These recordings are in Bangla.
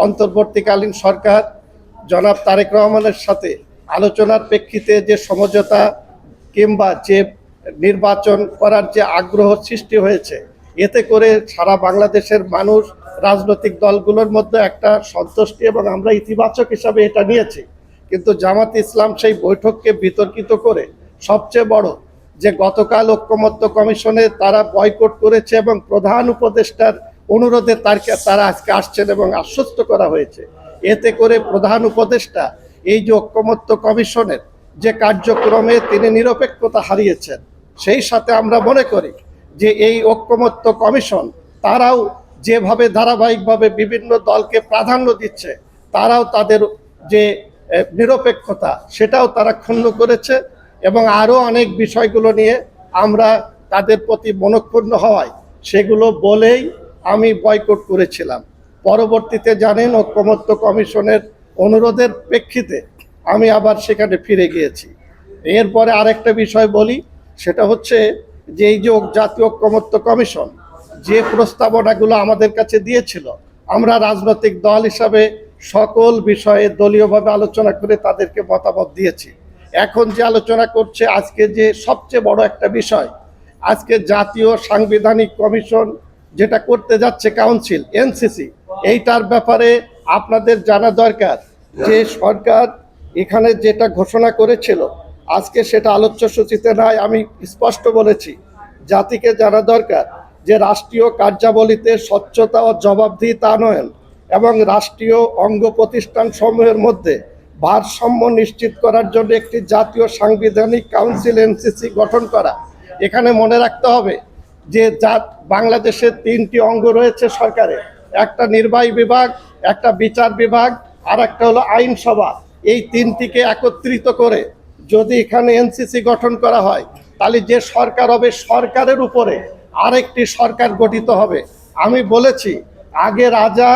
অন্তর্বর্তীকালীন সরকার জনাব তারেক রহমানের সাথে আলোচনার প্রেক্ষিতে যে সমঝোতা কিংবা যে নির্বাচন করার যে আগ্রহ সৃষ্টি হয়েছে, এতে করে সারা বাংলাদেশের মানুষ, রাজনৈতিক দলগুলোর মধ্যে একটা সন্তুষ্টি এবং আমরা ইতিবাচক হিসাবে এটা নিয়েছি। কিন্তু জামাত ইসলাম সেই বৈঠককে বিতর্কিত করে সবচেয়ে বড় যে গতকাল ঐক্যমত্য কমিশনে তারা বয়কট করেছে এবং প্রধান উপদেষ্টার অনুরোধে তারকে তারা আজকে আসছেন এবং আশ্বস্ত করা হয়েছে। এতে করে প্রধান উপদেষ্টা, এই যে ঐক্যমত্য কমিশনের যে কার্যক্রমে তিনি নিরপেক্ষতা হারিয়েছেন, সেই সাথে আমরা মনে করি যে এই ঐক্যমত্য কমিশন, তারাও যেভাবে ধারাবাহিকভাবে বিভিন্ন দলকে প্রাধান্য দিচ্ছে, তারাও তাদের যে নিরপেক্ষতা, সেটাও তারা ক্ষুণ্ণ করেছে এবং আরও অনেক বিষয়গুলো নিয়ে আমরা তাদের প্রতি মনক্ষুণ্ণ হওয়ায় সেগুলো বলেই আমি বয়কট করেছিলাম। পরবর্তীতে জানেন ঐক্যমত্য কমিশনের অনুরোধের প্রেক্ষিতে আমি আবার সেখানে ফিরে গিয়েছি। এরপরে আরেকটা বিষয় বলি, সেটা হচ্ছে যে এই যে জাতীয় ঐক্যমত্য কমিশন যে প্রস্তাবনাগুলো আমাদের কাছে দিয়েছিল, আমরা রাজনৈতিক দল হিসাবে সকল বিষয়ে দলীয়ভাবে আলোচনা করে তাদেরকে মতামত দিয়েছি। এখন যে আলোচনা করছে, আজকে যে সবচেয়ে বড় একটা বিষয়, আজকে জাতীয় সাংবিধানিক কমিশন যেটা করতে যাচ্ছে কাউন্সিল এনসিসি এইটার ব্যাপারে আপনাদের জানা দরকার যে সরকার এখানে যেটা ঘোষণা করেছিল, আজকে সেটা আলোচ্য সূচিতে নাই, আমি স্পষ্ট বলেছি। জাতিকে জানা দরকার যে রাষ্ট্রীয় কার্যাবলীতে স্বচ্ছতা ও জবাবদিহিতা আনয়ন এবং রাষ্ট্রীয় অঙ্গ প্রতিষ্ঠান সমূহের মধ্যে ভারসাম্য নিশ্চিত করার জন্য একটি জাতীয় সাংবিধানিক কাউন্সিল এনসিসি গঠন করা। এখানে মনে রাখতে হবে যে যা বাংলাদেশের তিনটি অঙ্গ রয়েছে সরকারে, একটা নির্বাহী বিভাগ, একটা বিচার বিভাগ, আর একটা হলো আইনসভা। এই তিনটিকে একত্রিত করে যদি এখানে এনসিসি গঠন করা হয়, তাহলে যে সরকার হবে সরকারের উপরে আরেকটি সরকার গঠিত হবে। আমি বলেছি, আগে রাজা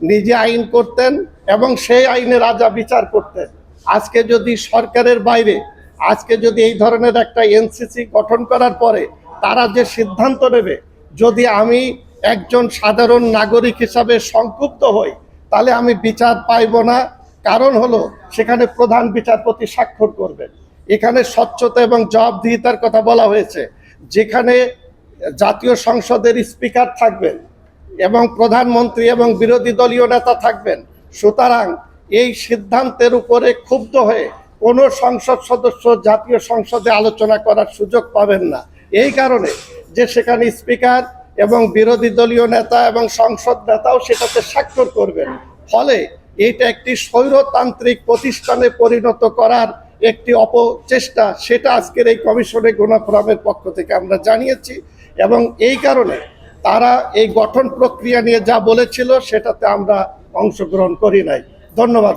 নিজে আইন করতেন এবং সেই আইনে রাজা বিচার করতেন। আজকে যদি সরকারের বাইরে, আজকে যদি এই ধরনের একটা এনসিসি গঠন করার পরে তারা যে সিদ্ধান্ত নেবে, যদি আমি একজন সাধারণ নাগরিক হিসাবে সংক্ষুব্ধ হই, তাহলে আমি বিচার পাইব না। কারণ হলো, সেখানে প্রধান বিচারপতি স্বাক্ষর করবেন। এখানে স্বচ্ছতা এবং জবাবদিহিতার কথা বলা হয়েছে। যেখানে জাতীয় সংসদের স্পিকার থাকবেন এবং প্রধানমন্ত্রী এবং বিরোধী দলীয় নেতা থাকবেন। সুতরাং এই সিদ্ধান্তের উপরে ক্ষুব্ধ হয়ে কোনো সংসদ সদস্য জাতীয় সংসদে আলোচনা করার সুযোগ পাবেন না। এই কারণে যে সেখানে স্পিকার এবং বিরোধী দলীয় নেতা এবং সংসদ নেতাও সেটাতে স্বাক্ষর করবেন। ফলে এটা একটি স্বৈরতান্ত্রিক প্রতিষ্ঠানে পরিণত করার একটি অপচেষ্টা, সেটা আজকের এই কমিশনে গণফোরামের পক্ষ থেকে আমরা জানিয়েছি এবং এই কারণে তারা এই গঠন প্রক্রিয়া নিয়ে যা বলেছিল সেটাতে আমরা অংশগ্রহণ করি নাই। ধন্যবাদ